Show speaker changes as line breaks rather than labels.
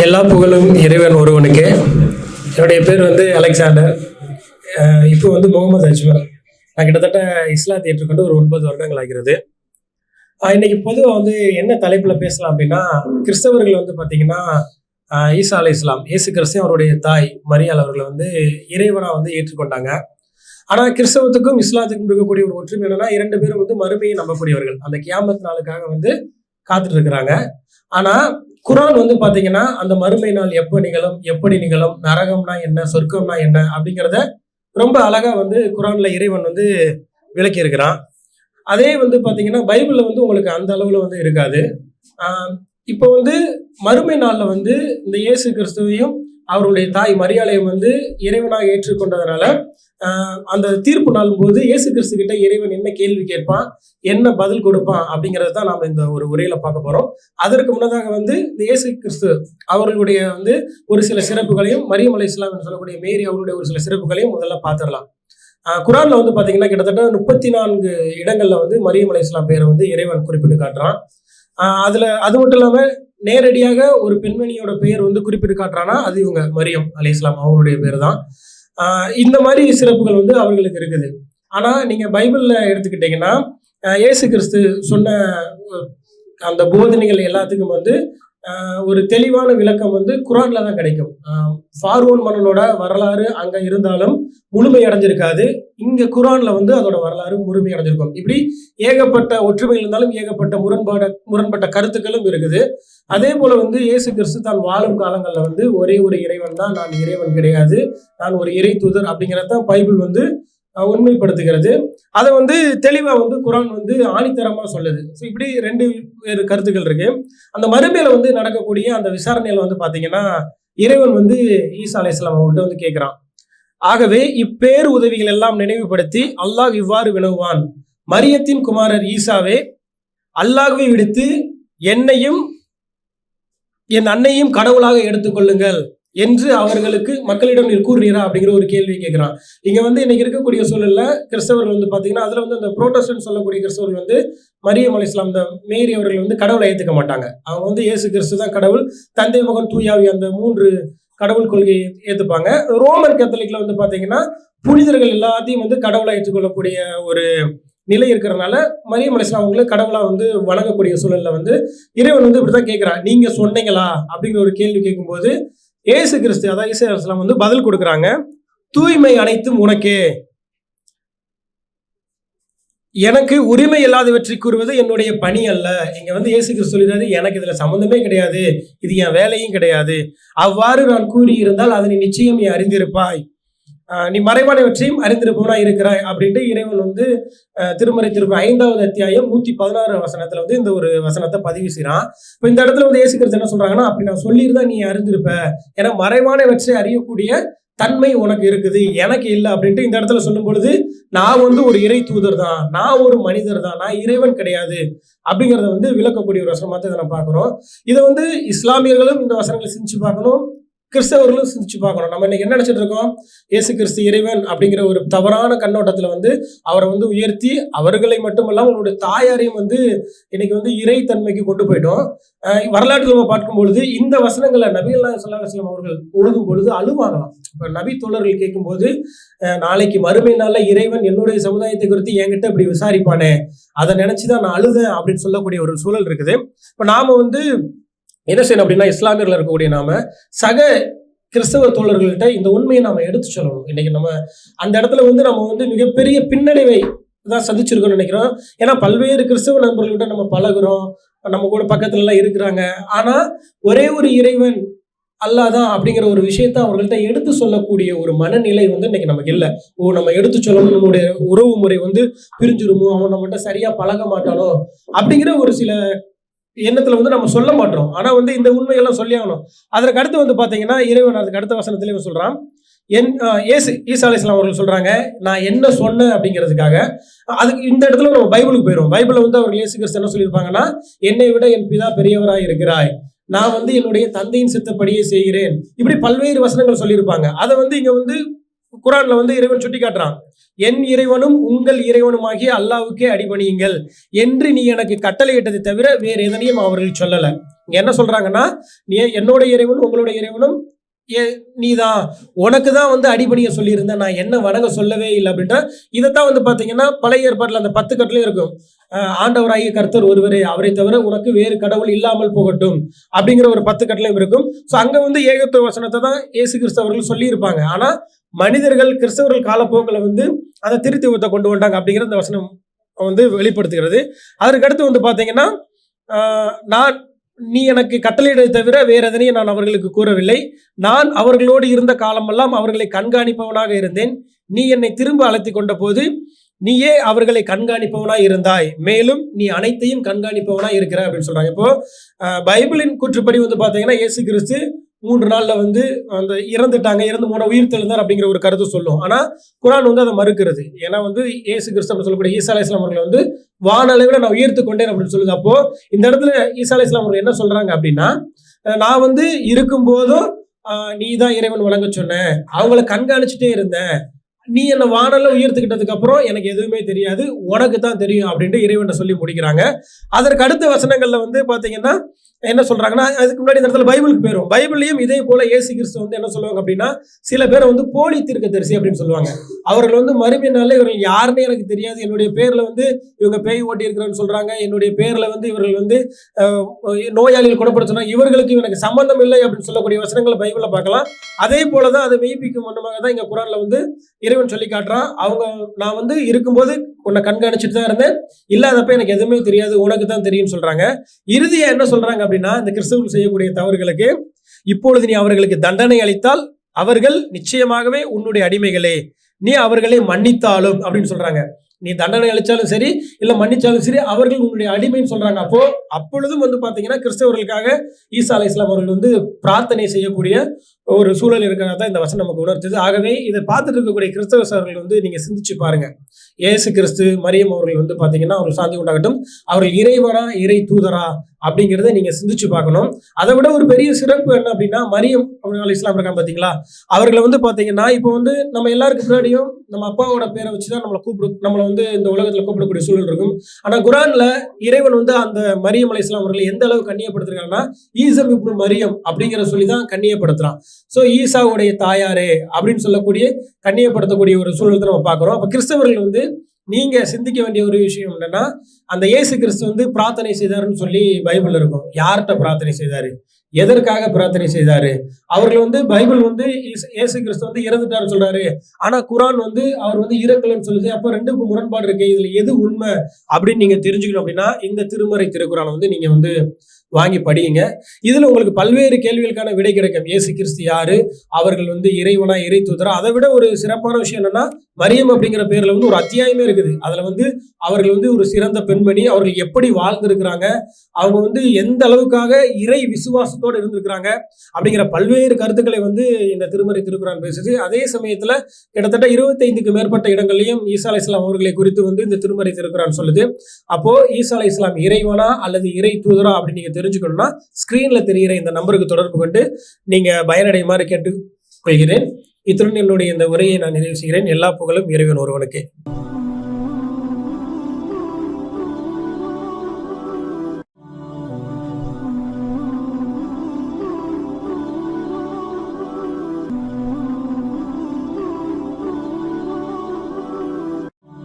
எல்லா புகழும் இறைவன் ஒருவனுக்கு. என்னுடைய பேர் வந்து அலெக்சாண்டர். இப்போ வந்து முகமது அஜ்மல் நான் கிட்டத்தட்ட இஸ்லாத்தை ஏற்றுக்கொண்டு ஒரு ஒன்பது வருடங்கள் ஆகிறது. இன்னைக்கு பொதுவாக வந்து என்ன தலைப்பில் பேசலாம் அப்படின்னா கிறிஸ்தவர்கள் வந்து பார்த்தீங்கன்னா ஈசா அலை இஸ்லாம் இயேசு கிறிஸ்து அவருடைய தாய் மரியாள் அவர்களை வந்து இறைவனாக வந்து ஏற்றுக்கொண்டாங்க. ஆனால் கிறிஸ்தவத்துக்கும் இஸ்லாத்துக்கும் இருக்கக்கூடிய ஒரு ஒற்றுமை என்னன்னா இரண்டு பேரும் வந்து மறுமையை நம்பக்கூடியவர்கள். அந்த கியாமத் நாளுக்காக வந்து காத்துட்டு இருக்கிறாங்க. ஆனால் குரான் வந்து பாத்தீங்கன்னா அந்த மறுமை நாள் எப்போ நிகழும் எப்படி நிகழும் நரகம்னா என்ன சொர்க்கம்னா என்ன அப்படிங்கிறத ரொம்ப அழகா வந்து குரான்ல இறைவன் வந்து விளக்கி இருக்கிறான் அதே வந்து பாத்தீங்கன்னா பைபிள்ல வந்து உங்களுக்கு அந்த அளவுல வந்து இருக்காது. இப்போ வந்து மறுமை நாளில் வந்து இந்த இயேசு கிறிஸ்துவையும் அவருடைய தாய் மரியாதையும் வந்து இறைவனாக ஏற்றுக்கொண்டதுனால அந்த தீர்ப்பு நாள் போது இயேசு கிறிஸ்து கிட்ட இறைவன் என்ன கேள்வி கேட்பான் என்ன பதில் கொடுப்பான் அப்படிங்கிறது தான் நாம இந்த ஒரு உரையில பார்க்க போறோம். அதற்கு முன்னதாக வந்து இந்த இயேசு கிறிஸ்து அவர்களுடைய வந்து ஒரு சில சிறப்புகளையும் மரியம் அலை இஸ்லாம் என்று சொல்லக்கூடிய மேரி அவருடைய ஒரு சில சிறப்புகளையும் முதல்ல பார்த்துடலாம். குரான்ல வந்து பாத்தீங்கன்னா கிட்டத்தட்ட முப்பத்தி நான்கு இடங்கள்ல வந்து மரியம் அலை இஸ்லாம் பேரை வந்து இறைவன் குறிப்பிட்டு காட்டுறான். அதுல அது மட்டும் இல்லாம நேரடியாக ஒரு பெண்மணியோட பெயர் வந்து குறிப்பிட்டு காட்டுறான்னா அது இவங்க மரியம் அலி இஸ்லாம் அவங்களுடைய பேர் தான் ஆஹ் இந்த மாதிரி சிறப்புகள் வந்து அவர்களுக்கு இருக்குது. ஆனா நீங்க பைபிள்ல எடுத்துக்கிட்டீங்கன்னா இயேசு கிறிஸ்து சொன்ன அந்த போதனைகள் எல்லாத்துக்கும் வந்து ஒரு தெளிவான விளக்கம் வந்து குரான்ல தான் கிடைக்கும். ஃபார்வோன் மன்னனோட வரலாறு அங்க இருந்தாலும் முழுமை அடைஞ்சிருக்காது. இங்க குரான்ல வந்து அதோட வரலாறு முழுமை அடைஞ்சிருக்கும். இப்படி ஏகப்பட்ட ஒற்றுமை இருந்தாலும் ஏகப்பட்ட முரண்பாட முரண்பட்ட கருத்துக்களும் இருக்குது. அதே போல வந்து இயேசு கிறிஸ்து தான் வாழும் காலங்கள்ல வந்து ஒரே ஒரு இறைவன் தான் நான் இறைவன் கிடையாது நான் ஒரு இறை தூதர் அப்படிங்கிறத தான் பைபிள் வந்து உண்மைப்படுத்துகிறது. அதை வந்து தெளிவாக வந்து குரான் வந்து ஆணித்தரமாக சொல்லுது. ஸோ இப்படி ரெண்டு வேறு கருத்துக்கள் இருக்கு. அந்த மறுமையில வந்து நடக்கக்கூடிய அந்த விசாரணையில் வந்து பார்த்தீங்கன்னா இறைவன் வந்து ஈசா அலையாம் அவங்கள்ட்ட வந்து கேட்குறான் ஆகவே இப்பேர் உதவிகள் எல்லாம் நினைவுபடுத்தி அல்லாஹ் இவ்வாறு வினவுவான். மரியத்தின் குமாரர் ஈசாவே அல்லாஹுவை விடுத்து என்னையும் என் அன்னையும் கடவுளாக எடுத்துக்கொள்ளுங்கள். என்று அவர்களுக்கு மக்களிடம் நீர் கூறுறீரா அப்படிங்கிற ஒரு கேள்வி கேட்கிறான். இங்க வந்து இன்னைக்கு இருக்கக்கூடிய சூழல்ல கிறிஸ்தவர்கள் வந்து பாத்தீங்கன்னா அதுல வந்து அந்த புரோட்டஸ்டன் சொல்லக்கூடிய கிறிஸ்தவர்கள் வந்து மரியம் அலி இஸ்லாம் இந்த மேரி அவர்கள் வந்து கடவுளை ஏத்துக்க மாட்டாங்க. அவங்க வந்து இயேசு கிறிஸ்து தான் கடவுள். தந்தை மகன் தூயாவி அந்த மூன்று கடவுள் கொள்கையை ஏத்துப்பாங்க. ரோமன் கத்தலிக்ல வந்து பாத்தீங்கன்னா புனிதர்கள் எல்லாத்தையும் வந்து கடவுளை ஏற்றுக்கொள்ளக்கூடிய ஒரு நிலை இருக்கிறனால மரியம் அலி இஸ்லாம் அவங்களை கடவுளா வந்து வணங்கக்கூடிய சூழல்ல வந்து இறைவன் வந்து இப்படிதான் கேட்கிறான். நீங்க சொன்னீங்களா? அப்படிங்கிற ஒரு கேள்வி கேட்கும்போது ஏசு கிறிஸ்து அதாவது ஈசா அலிஸ்லாம் வந்து பதில் கொடுக்குறாங்க. தூய்மை அனைத்தும் உனக்கே. எனக்கு உரிமை இல்லாதவற்றை கூறுவது என்னுடைய பணி அல்ல. இங்க வந்து இயேசு கிறிஸ்து சொல்லிடுறாரு எனக்கு இதுல சம்மந்தமே கிடையாது. இது என் வேலையும் கிடையாது. அவ்வாறு நான் கூறியிருந்தால் அதனை நிச்சயம் நீ அறிந்திருப்பாய். நீ மறைவானவற்றையும் அறிந்திருப்பவனா இருக்கிறாய் அப்படின்ட்டு இறைவன் வந்து திருமறை திரும்ப ஐந்தாவது அத்தியாயம் நூத்தி பதினாறு வசனத்துல வந்து இந்த ஒரு வசனத்தை பதிவு செய்யறான் இப்போ இந்த இடத்துல வந்து ஏசுக்கிறது என்ன சொல்றாங்கன்னா அப்படி நான் சொல்லியிருந்தா நீ அறிந்திருப்ப. ஏன்னா மறைவானவற்றை அறியக்கூடிய தன்மை உனக்கு இருக்குது எனக்கு இல்லை அப்படின்ட்டு இந்த இடத்துல சொல்லும் பொழுது நான் வந்து ஒரு இறை தூதர் தான் நான் ஒரு மனிதர் தான் நான் இறைவன் கிடையாது அப்படிங்கிறத வந்து விளக்கக்கூடிய ஒரு வசனமாக இதை நம்ம பார்க்குறோம். இதை வந்து இஸ்லாமியர்களும் இந்த வசனங்களை சிந்திச்சு பார்க்கணும். கிறிஸ்தவர்களும் சிந்திச்சு பார்க்கணும். நம்ம இன்னைக்கு என்ன நினைச்சிட்டு இருக்கோம்? இயேசு கிறிஸ்து இறைவன் அப்படிங்கிற ஒரு தவறான கண்ணோட்டத்துல வந்து அவரை வந்து உயர்த்தி அவர்களை மட்டுமல்லாம அவங்களுடைய தாயாரையும் வந்து இன்னைக்கு வந்து இறை தன்மைக்கு கொண்டு போயிட்டோம். வரலாற்று நம்ம பார்க்கும் பொழுது இந்த வசனங்களை நபிகள்லாம் சொல்லாஹம் அவர்கள் ஒழுகும் பொழுது அழுவாங்களாம். இப்ப நபி தோழர்கள் கேட்கும்போது நாளைக்கு மறுமை நாள்ல இறைவன் என்னுடைய சமுதாயத்தை குறித்து என்கிட்ட இப்படி விசாரிப்பானே? அதை நினைச்சுதான் நான் அழுதேன் அப்படின்னு சொல்லக்கூடிய ஒரு சூழல் இருக்குது. இப்ப நாம வந்து என்ன செய்யணும் அப்படின்னா இஸ்லாமியர்கள் இருக்கக்கூடிய நாம சக கிறிஸ்தவ தோழர்கள்ட்ட இந்த உண்மையை நாம எடுத்து சொல்லணும். இன்னைக்கு நம்ம அந்த இடத்துல வந்து நம்ம வந்து மிகப்பெரிய பின்னடைவை தான் சந்திச்சிருக்கோம்னு நினைக்கிறோம். ஏன்னா பல்வேறு கிறிஸ்தவ நண்பர்கள்ட்ட நம்ம பழகுறோம். நம்ம கூட பக்கத்துல எல்லாம் இருக்கிறாங்க. ஆனா ஒரே ஒரு இறைவன் அல்லாதான் அப்படிங்கிற ஒரு விஷயத்த அவர்கள்ட்ட எடுத்து சொல்லக்கூடிய ஒரு மனநிலை வந்து இன்னைக்கு நமக்கு இல்லை. ஓ நம்ம எடுத்து சொல்லணும் நம்மளுடைய உறவு முறை வந்து பிரிஞ்சிருமோ? அவன் நம்மகிட்ட சரியா பழக மாட்டானோ? அப்படிங்கிற ஒரு சில எண்ணத்துல வந்து நம்ம சொல்ல மாட்டோம். ஆனா வந்து இந்த உண்மையெல்லாம் சொல்லி ஆகணும். அதற்கு அடுத்து வந்து பாத்தீங்கன்னா இறைவன் அதுக்கு அடுத்த வசனத்திலே சொல்கிறான் சொல்றான். என் ஏசு இயேசு ஈசா அலிஸ்லாம் அவர்கள் சொல்றாங்க நான் என்ன சொன்னேன் அப்படிங்கிறதுக்காக. அதுக்கு இந்த இடத்துல நம்ம பைபிளுக்கு போயிடும் பைபிளில் வந்து அவர் இயேசு கிறிஸ்து என்ன சொல்லியிருப்பாங்கன்னா என்னை விட என் பிதா பெரியவராய் இருக்கிறாய். நான் வந்து என்னுடைய தந்தையின் சித்தப்படியே செய்கிறேன். இப்படி பல்வேறு வசனங்கள் சொல்லியிருப்பாங்க. அதை வந்து இங்க வந்து குரான்ல வந்து இறைவன் சுட்டி காட்டுறான் என் இறைவனும் உங்கள் இறைவனுமாகிய அல்லாவுக்கே அடிபணியுங்கள். என்று நீ எனக்கு கட்டளையிட்டதை தவிர வேறு எதனையும் அவர்கள் சொல்லல. இங்க என்ன சொல்றாங்கன்னா நீ என்னோட இறைவனும் உங்களோட இறைவனும் ஏ நீதான். உனக்கு தான் வந்து அடிபணிய சொல்லியிருந்தேன். நான் என்ன வணங்க சொல்லவே இல்லை. அப்படின்ட்டு இதைத்தான் வந்து பார்த்தீங்கன்னா பழைய ஏற்பாட்டில் அந்த பத்து கட்டளையும் இருக்கும். ஆண்டவராகிய கர்த்தர் ஒருவரே. அவரை தவிர உனக்கு வேறு கடவுள் இல்லாமல் போகட்டும். அப்படிங்கிற ஒரு பத்து கட்டளையும் இருக்கும். ஸோ அங்கே வந்து ஏகத்துவ வசனத்தை தான் இயேசு கிறிஸ்து அவர்கள் சொல்லியிருப்பாங்க. ஆனால் மனிதர்கள் கிறிஸ்தவர்கள் காலப்போக்கில் வந்து அதை திருத்துவத்தை கொண்டு வந்தாங்க அப்படிங்கிற அந்த வசனம் வந்து வெளிப்படுத்துகிறது. அதற்கடுத்து வந்து பார்த்தீங்கன்னா நான் நீ எனக்கு கட்டளையிட தவிர வேற எதனையும் நான் அவர்களுக்கு கூறவில்லை. நான் அவர்களோடு இருந்த காலமெல்லாம் அவர்களை கண்காணிப்பவனாக இருந்தேன். நீ என்னை திரும்ப அழைத்து கொண்ட போது நீயே அவர்களை கண்காணிப்பவனாய் இருந்தாய். மேலும் நீ அனைத்தையும் கண்காணிப்பவனாய் இருக்கிற அப்படின்னு சொல்றாங்க. இப்போ பைபிளின் கூற்றுப்படி வந்து பார்த்தீங்கன்னா இயேசு கிறிஸ்து மூன்று நாளில் வந்து அந்த இறந்துட்டாங்க இறந்து போன உயிர் தெழுந்தார் அப்படிங்கிற ஒரு கருத்து சொல்லும். ஆனால் குரான் வந்து அதை மறுக்கிறது. ஏன்னா வந்து இயேசு கிறிஸ்தவன் சொல்லக்கூடிய ஈசா அலி இஸ்லாம் அவர்களை வந்து வானளவில் நான் உயர்த்து கொண்டேன் அப்படின்னு சொல்லுது. அப்போ இந்த இடத்துல ஈசா அலி இஸ்லாம் அவர்கள் என்ன சொல்றாங்க அப்படின்னா நான் வந்து இருக்கும்போதும் நீ தான் இறைவன் வழங்க சொன்ன. அவங்கள கண்காணிச்சுட்டே இருந்தேன். நீ என்னை வானல உயர்த்துக்கிட்டதுக்கு அப்புறம் எனக்கு எதுவுமே தெரியாது. உனக்கு தான் தெரியும் அப்படின்ட்டு இறைவனை சொல்லி முடிக்கிறாங்க. அதற்கு அடுத்த வசனங்கள்ல வந்து பாத்தீங்கன்னா என்ன சொல்றாங்கன்னா அதுக்கு முன்னாடி இந்த இடத்துல பைபிளுக்கு போயிடும் பைபிள்லையும் இதே போல ஏசு கிறிஸ்து வந்து என்ன சொல்லுவாங்க அப்படின்னா சில பேரை வந்து போலி தீர்க்கதரிசி அப்படின்னு சொல்லுவாங்க. அவர்கள் வந்து மறுமையினால இவர்கள் யாருன்னே எனக்கு தெரியாது. என்னுடைய பேர்ல வந்து இவங்க பேய் ஓட்டியிருக்கிறேன்னு சொல்றாங்க. என்னுடைய பேர்ல வந்து இவர்கள் வந்து நோயாளிகள் குணப்படுத்துறாங்க இவர்களுக்கு எனக்கு சம்பந்தம் இல்லை அப்படின்னு சொல்லக்கூடிய வசனங்களை பைபிளில் பார்க்கலாம். அதே போலதான் அதை மெய்ப்பிக்கும் மன்னமாக தான் இங்க குரான்ல வந்து இறைவன் சொல்லி காட்டுறான். அவங்க நான் வந்து இருக்கும்போது உன்னை கண்காணிச்சுட்டு தான் இருந்தேன். இல்லாதப்ப எனக்கு எதுவுமே தெரியாது. உனக்கு தான் தெரியும்னு சொல்றாங்க. இறுதியா என்ன சொல்றாங்க அப்படின்னா இந்த கிறிஸ்தவர்கள் செய்யக்கூடிய தவறுகளுக்கு இப்பொழுது நீ அவர்களுக்கு தண்டனை அளித்தால் அவர்கள் நிச்சயமாகவே உன்னுடைய அடிமைகளே. நீ அவர்களை மன்னித்தாலும் அப்படின்னு சொல்றாங்க. நீ தண்டனை அளித்தாலும் சரி இல்லை மன்னிச்சாலும் சரி அவர்கள் உன்னுடைய அடிமைன்னு சொல்றாங்க. அப்போ அப்பொழுதும் வந்து பார்த்தீங்கன்னா கிறிஸ்தவர்களுக்காக ஈசா அலை இஸ்லாம் அவர்கள் வந்து பிரார்த்தனை செய்யக்கூடிய ஒரு சூழல் இருக்கிறதா தான் இந்த வசனம் நமக்கு உணர்த்துது. ஆகவே இதை பார்த்துட்டு இருக்கக்கூடிய கிறிஸ்தவ சார்கள் வந்து நீங்க சிந்திச்சு பாருங்க. இயேசு கிறிஸ்து மரியம் அவர்கள் வந்து பாத்தீங்கன்னா அவர்கள் சாந்தி உண்டாகட்டும். அவர்கள் இறைவனா இறை தூதரா அப்படிங்கிறத நீங்க சிந்திச்சு பார்க்கணும். அதை விட ஒரு பெரிய சிறப்பு என்ன அப்படின்னா மரியம் அவங்க இஸ்லாம் இருக்காங்க பாத்தீங்களா? அவர்களை வந்து பாத்தீங்கன்னா இப்போ வந்து நம்ம எல்லாருக்கும் முன்னாடியும் நம்ம அப்பாவோட பேரை வச்சுதான் நம்மளை கூப்பிடு நம்மளை வந்து இந்த உலகத்துல கூப்பிடக்கூடிய சூழல் இருக்கும். ஆனா குரான்ல இறைவன் வந்து அந்த மரியம் அலி இஸ்லாம் அவர்களை எந்த அளவு கண்ணியப்படுத்திருக்காங்கன்னா ஈசம் இப்படி மரியம் அப்படிங்கிற சொல்லி தான் கண்ணியப்படுத்துறான். ஸோ ஈசாவுடைய தாயாரே அப்படின்னு சொல்லக்கூடிய கண்ணியப்படுத்தக்கூடிய ஒரு சூழலத்தை நம்ம பார்க்குறோம். அப்போ கிறிஸ்தவர்கள் வந்து நீங்க சிந்திக்க வேண்டிய ஒரு விஷயம் என்னன்னா அந்த இயேசு கிறிஸ்து வந்து பிரார்த்தனை செய்தாருன்னு சொல்லி பைபிள் இருக்கும். யார்கிட்ட பிரார்த்தனை செய்தாரு? எதற்காக பிரார்த்தனை செய்தாரு? அவர்கள் வந்து பைபிள் வந்து இயேசு- இயேசு கிறிஸ்து வந்து இறந்துட்டாருன்னு சொல்றாரு. ஆனா குரான் வந்து அவர் வந்து இறக்கலன்னு சொல்லுது. அப்ப ரெண்டுக்கும் முரண்பாடு இருக்கு. இதுல எது உண்மை அப்படின்னு நீங்க தெரிஞ்சுக்கணும் அப்படின்னா இந்த திருமறை திருக்குறானை வந்து நீங்க வந்து வாங்கி படியுங்க. இதில் உங்களுக்கு பல்வேறு கேள்விகளுக்கான விடை கிடைக்கும். ஏசு கிறிஸ்து யாரு? அவர்கள் வந்து இறைவனா இறை தூதரா? அதை விட ஒரு சிறப்பான விஷயம் என்னன்னா மரியம் அப்படிங்கிற பேர்ல வந்து ஒரு அத்தியாயமே இருக்குது. அதுல வந்து அவர்கள் வந்து ஒரு சிறந்த பெண்மணி அவர்கள் எப்படி வாழ்ந்திருக்கிறாங்க அவங்க வந்து எந்த அளவுக்காக இறை விசுவாசத்தோடு இருந்திருக்கிறாங்க அப்படிங்கிற பல்வேறு கருத்துக்களை வந்து இந்த திருமறை திருக்குறான் பேசுது. அதே சமயத்துல கிட்டத்தட்ட இருபத்தைந்துக்கு மேற்பட்ட இடங்கள்லயும் ஈசா அலை இஸ்லாம் அவர்களை குறித்து வந்து இந்த திருமறை திருக்குறான் சொல்லுது. அப்போ ஈசா அலை இஸ்லாம் இறைவனா அல்லது இறை தூதரா அப்படின்னு நீங்க தெரிஞ்சுக்கணும்னா ஸ்க்ரீனில் தெரிகிற இந்த நம்பருக்கு தொடர்பு கொண்டு நீங்கள் பயனடையுமாறு கேட்டுக் கொள்கிறேன் இத்துடன் என்னுடைய இந்த உரையை நான் நிறைவு செய்கிறேன். எல்லா புகழும் இறைவன் ஒருவனுக்கு.